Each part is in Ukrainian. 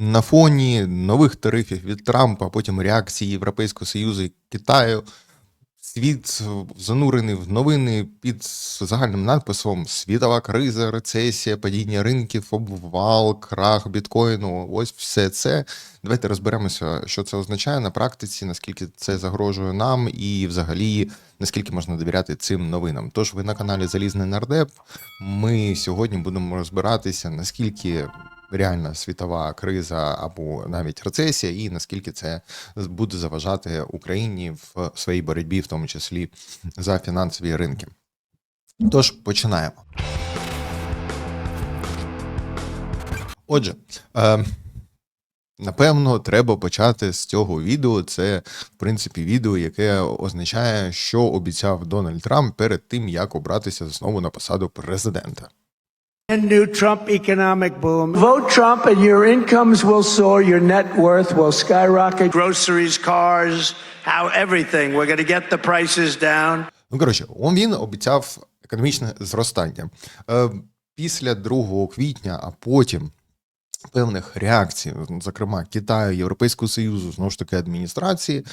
на фоні нових тарифів від Трампа, а потім реакції Європейського Союзу і Китаю. Світ занурений в новини під загальним надписом Світова криза, рецесія, падіння ринків, обвал, крах біткоїну. Ось все це. Давайте розберемося, що це означає на практиці, наскільки це загрожує нам, і взагалі наскільки можна довіряти цим новинам. Тож ви на каналі Залізний Нардеп. Ми сьогодні будемо розбиратися, наскільки реальна світова криза або навіть рецесія, і наскільки це буде заважати Україні в своїй боротьбі, в тому числі за фінансові ринки. Тож починаємо. Отже, е, напевно, треба почати з цього відео. Це, в принципі, відео, яке означає, що обіцяв Дональд Трамп перед тим, як обратися знову на посаду президента. And new Trump economic boom. Vote Trump and your incomes will soar, your net worth will skyrocket. Groceries, cars, how everything. We're going to get the prices down. Ну, коротше, он він обіцяв економічне зростання. Е, після 2 квітня, а потім певних реакцій, зокрема Китаю, Європейського Союзу, знову ж таки адміністрації,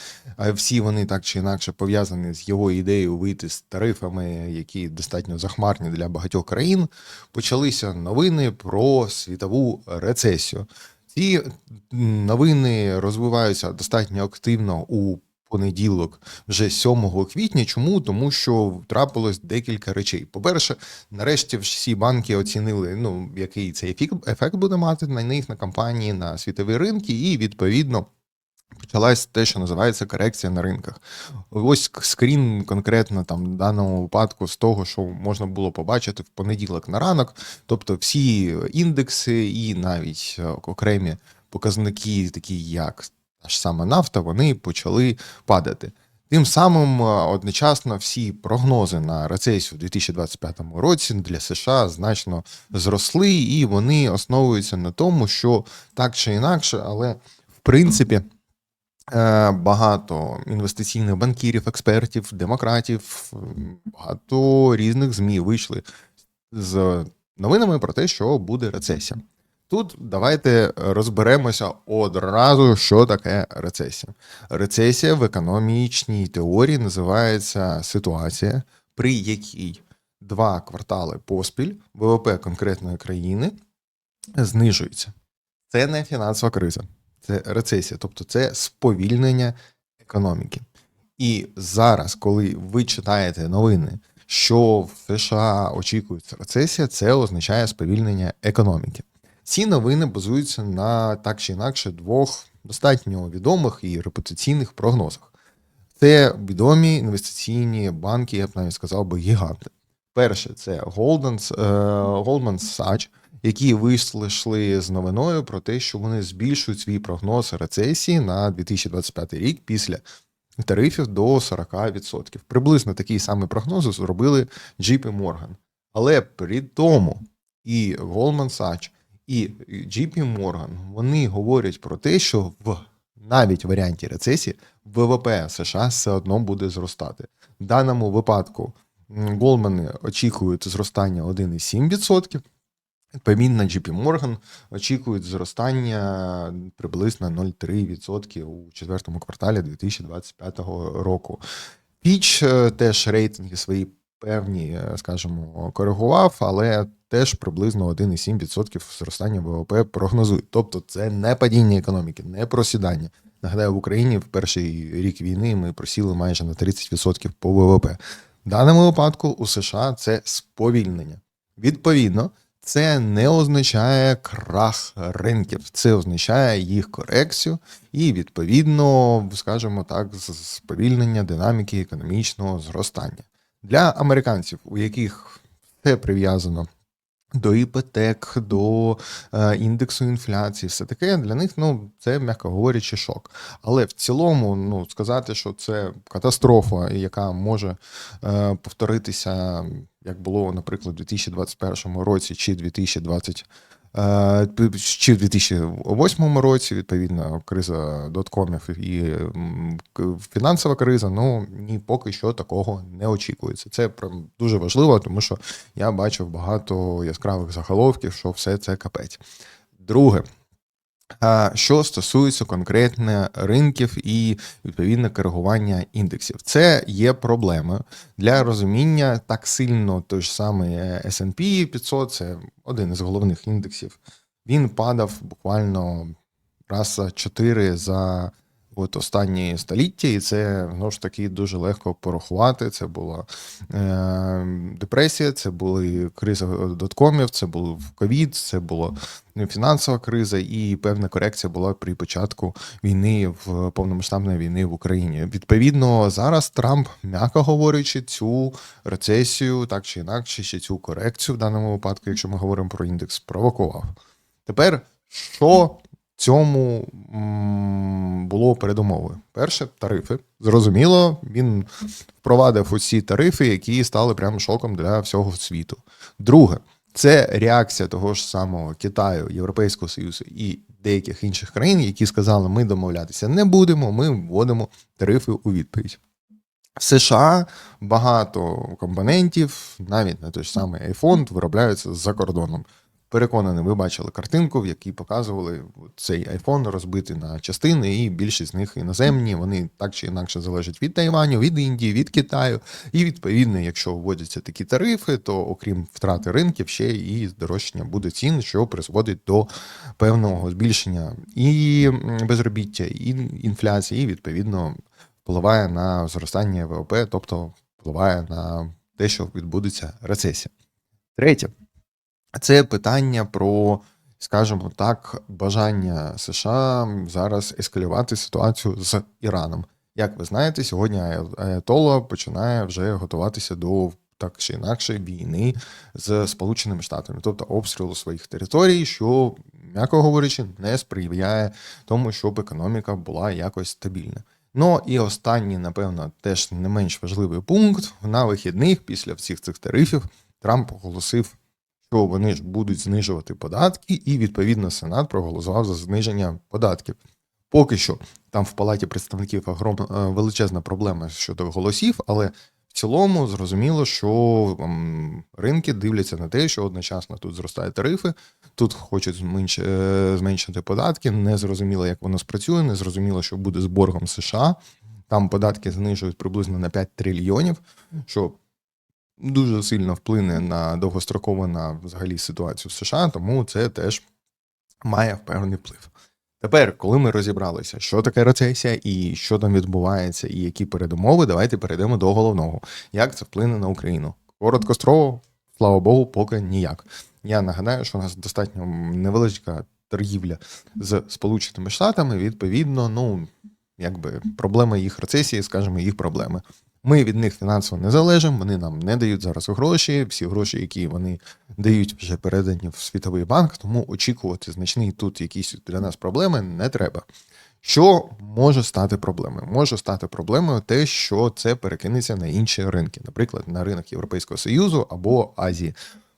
всі вони так чи інакше пов'язані з його ідеєю вийти з тарифами, які достатньо захмарні для багатьох країн. Почалися новини про світову рецесію. Ці новини розвиваються достатньо активно у понеділок, вже 7 квітня. Чому? Тому що трапилось декілька речей. По-перше, нарешті всі банки оцінили, ну який цей ефект, буде мати на них, на компанії, на світові ринки, і відповідно. Почалась те, що називається корекція на ринках. Ось скрін конкретно там в даному випадку з того, що можна було побачити в понеділок на ранок. Тобто всі індекси і навіть е, окремі показники, такі як та ж сама нафта, вони почали падати. Тим самим е, одночасно всі прогнози на рецесію у 2025 році для США значно зросли, і вони основуються на тому, що так чи інакше, але в принципі. Е, Багато інвестиційних банкірів, експертів, демократів, багато різних ЗМІ вийшли з новинами про те, що буде рецесія. Тут давайте розберемося одразу, що таке рецесія. Рецесія в економічній теорії називається ситуація, при якій два квартали поспіль ВВП конкретної країни знижується. Це не фінансова криза, це рецесія, тобто це сповільнення економіки. І зараз, коли ви читаєте новини, що в США очікується рецесія, це означає сповільнення економіки. Ці новини базуються на так чи інакше двох достатньо відомих і репутаційних прогнозах. Це відомі інвестиційні банки, я б навіть сказав би, гіганти. Перше, це Goldman, е, Goldman Sachs, які вийшли з новиною про те, що вони збільшують свій прогноз рецесії на 2025 рік після тарифів до 40%. Приблизно такий самий прогноз зробили JP Morgan. Але при тому і Goldman Sachs, і JP Morgan вони говорять про те, що в навіть варіанті рецесії ВВП США все одно буде зростати. В даному випадку Голмани очікують зростання 1,7%. Відповідно, JP Morgan очікують зростання приблизно 0,3% у четвертому кварталі 2025 року. Піч е, теж рейтинги свої певні, е, скажімо, коригував, але теж приблизно 1,7% зростання ВВП прогнозують. Тобто це не падіння економіки, не просідання. Нагадаю, в Україні в перший рік війни ми просіли майже на 30% по ВВП. В даному випадку у США це сповільнення. Відповідно, це не означає крах ринків, це означає їх корекцію і, відповідно, скажімо так, сповільнення динаміки економічного зростання. Для американців, у яких все прив'язано до іпотек, до е, індексу інфляції, все таке для них, ну це м'яко говорячи, шок. Але в цілому, ну сказати, що це катастрофа, яка може е, повторитися, як було, наприклад, у 2021 році чи 2020 е, чи в 2008 році, відповідно, криза доткомів і фінансова криза, ну ні, поки що такого не очікується. Це прям дуже важливо, тому що я бачив багато яскравих заголовків, що все це капець. Друге, Що стосується конкретно ринків і відповідне коригування індексів, це є проблемою для розуміння так сильно той ж самий е, S&P 500, це один із головних індексів. Він падав буквально раз чотири 4 за от останні століття, і це знову ж таки дуже легко порахувати. Це була е, депресія, це були криза доткомів, це був ковід, це була фінансова криза, і певна корекція була при початку війни в повномасштабної війни в Україні. Відповідно, зараз Трамп, м'яко говорячи, цю рецесію, так чи інакше, ще цю корекцію в даному випадку, якщо ми говоримо про індекс, провокував. Тепер що цьому було передумовою? Перше, тарифи. Зрозуміло, він впровадив усі тарифи, які стали прямо шоком для всього світу. Друге, це реакція того ж самого Китаю, Європейського Союзу і деяких інших країн, які сказали, ми домовлятися не будемо, ми вводимо тарифи у відповідь. В США багато компонентів, навіть на той ж самий iPhone, виробляються за кордоном. Переконаний, ви бачили картинку, в якій показували цей iPhone розбитий на частини, і більшість з них іноземні. Вони так чи інакше залежать від Тайваню, від Індії, від Китаю. І відповідно, якщо вводяться такі тарифи, то окрім втрати ринків, ще і здорожчання буде цін, що призводить до певного збільшення і безробіття, і інфляції, і відповідно впливає на зростання ВВП, тобто впливає на те, що відбудеться рецесія. Третє. Це питання про, скажімо так, бажання США зараз ескалювати ситуацію з Іраном. Як ви знаєте, сьогодні Аятолла починає вже готуватися до так чи інакше війни з Сполученими Штатами, тобто обстрілу своїх територій, що, м'яко говорячи, не сприяє тому, щоб економіка була якось стабільна. Ну і останній, напевно, теж не менш важливий пункт на вихідних після всіх цих тарифів Трамп оголосив що вони ж будуть знижувати податки, і відповідно Сенат проголосував за зниження податків. Поки що там в палаті представників огром... е, величезна проблема щодо голосів, але в цілому зрозуміло, що ринки дивляться на те, що одночасно тут зростають тарифи, тут хочуть зменш... е, зменшити податки. Не зрозуміло, як воно спрацює, не зрозуміло, що буде з боргом США. Там податки знижують приблизно на 5 трильйонів, що дуже сильно вплине на довгостроково на взагалі ситуацію в США, тому це теж має певний вплив. Тепер, коли ми розібралися, що таке рецесія і що там відбувається, і які передумови, давайте перейдемо до головного. Як це вплине на Україну? Короткострово, слава Богу, поки ніяк. Я нагадаю, що у нас достатньо невеличка торгівля з Сполученими Штатами. Відповідно, ну якби проблеми їх рецесії, скажімо, їх проблеми. Ми від них фінансово не залежимо, вони нам не дають зараз гроші. Всі гроші, які вони дають, вже передані в світовий банк, тому очікувати значні тут якісь для нас проблеми не треба. Що може стати проблемою? Може стати проблемою те, що це перекинеться на інші ринки, наприклад, на ринок Європейського Союзу або Азії.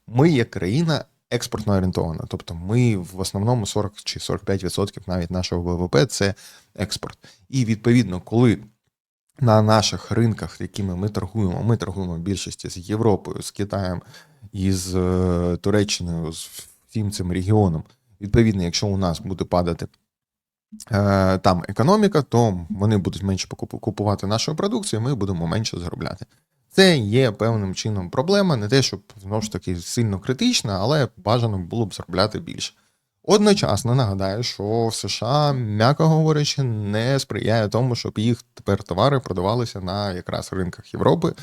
Ми є країна експортно орієнтована, тобто ми в основному 40 чи 45% навіть нашого ВВП це експорт. І відповідно, коли на наших ринках, якими ми торгуємо, ми торгуємо в більшості з Європою, з Китаєм і з е, Туреччиною, з всім цим регіоном. Відповідно, якщо у нас буде падати е, там економіка, то вони будуть менше купувати нашу продукцію, ми будемо менше заробляти. Це є певним чином проблема, не те, щоб знову ж таки сильно критична, але бажано було б заробляти більше. Одночасно нагадаю, що в США, м'яко говорячи, не сприяє тому, щоб їх тепер товари продавалися на якраз ринках Європи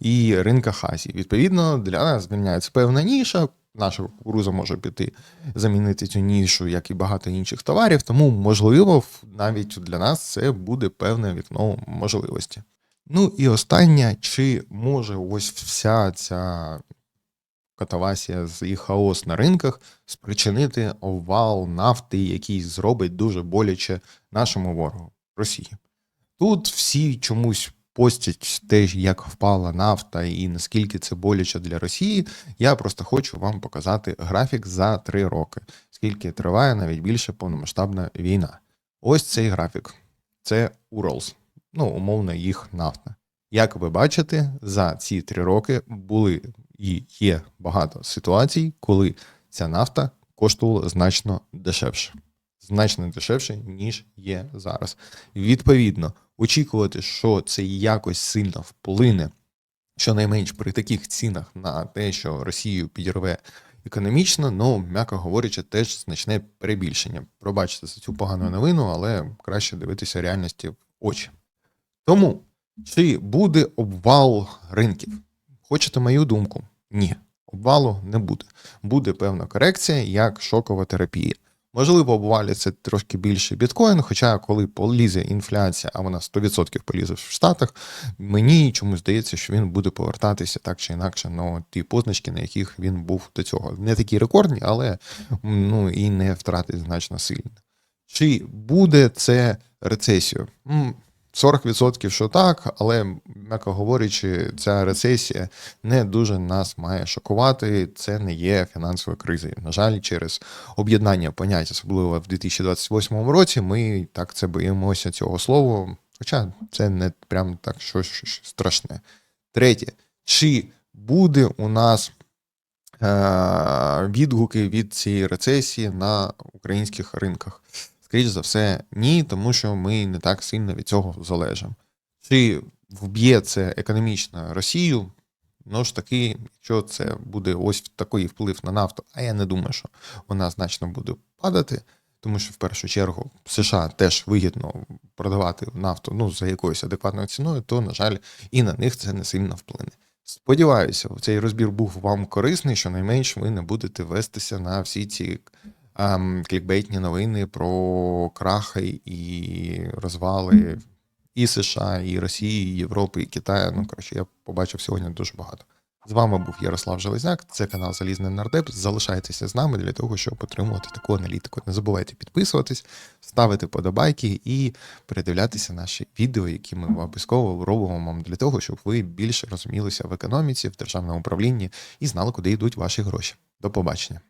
і ринках Азії. Відповідно, для нас звільняється певна ніша. Наша кукуруза може піти замінити цю нішу, як і багато інших товарів. Тому, можливо, навіть для нас це буде певне вікно можливості. Ну і останнє, чи може ось вся ця катавасія і хаос на ринках спричинити овал нафти, який зробить дуже боляче нашому ворогу Росії. Тут всі чомусь постять те, як впала нафта і наскільки це боляче для Росії. Я просто хочу вам показати графік за три роки, скільки триває навіть більше повномасштабна війна. Ось цей графік. Це Уралс, ну, умовно, їх нафта. Як ви бачите, за ці три роки були і є багато ситуацій, коли ця нафта коштувала значно дешевше. значно дешевше, ніж є зараз. Відповідно, очікувати, що це якось сильно вплине, щонайменш при таких цінах на те, що Росію підірве економічно, ну, м'яко говорячи, теж значне перебільшення. Пробачте за цю погану новину, але краще дивитися реальності в очі. Тому, чи буде обвал ринків? Хочете мою думку? Ні, обвалу не буде. Буде певна корекція, як шокова терапія. Можливо, обвалиться трошки більше біткоін, хоча коли полізе інфляція, а вона 100% полізе в Штатах, мені чомусь здається, що він буде повертатися так чи інакше на ті позначки, на яких він був до цього. Не такі рекордні, але ну, і не втратить значно сильно. Чи буде це рецесією? М, 40% що так, але, м'яко говорячи, ця рецесія не дуже нас має шокувати. Це не є фінансовою кризою. На жаль, через об'єднання понять, особливо в 2028 році, ми так це боїмося цього слова. Хоча це не прям так щось, щось страшне. Третє, чи буде у нас е- відгуки від цієї рецесії на українських ринках? Скоріше за все, ні, тому що ми не так сильно від цього залежимо. Чи вб'є це економічно Росію? Ну ж таки, якщо це буде ось такий вплив на нафту, а я не думаю, що вона значно буде падати, тому що в першу чергу США теж вигідно продавати нафту ну, за якоюсь адекватною ціною, то, на жаль, і на них це не сильно вплине. Сподіваюся, цей розбір був вам корисний, що найменш ви не будете вестися на всі ці ем, клікбейтні новини про крахи і розвали і США, і Росії, і Європи, і Китаю. Ну, коротше, я побачив сьогодні дуже багато. З вами був Ярослав Железняк, це канал Залізний Нардеп. Залишайтеся з нами для того, щоб отримувати таку аналітику. Не забувайте підписуватись, ставити подобайки і передивлятися наші відео, які ми обов'язково робимо вам для того, щоб ви більше розумілися в економіці, в державному управлінні і знали, куди йдуть ваші гроші. До побачення.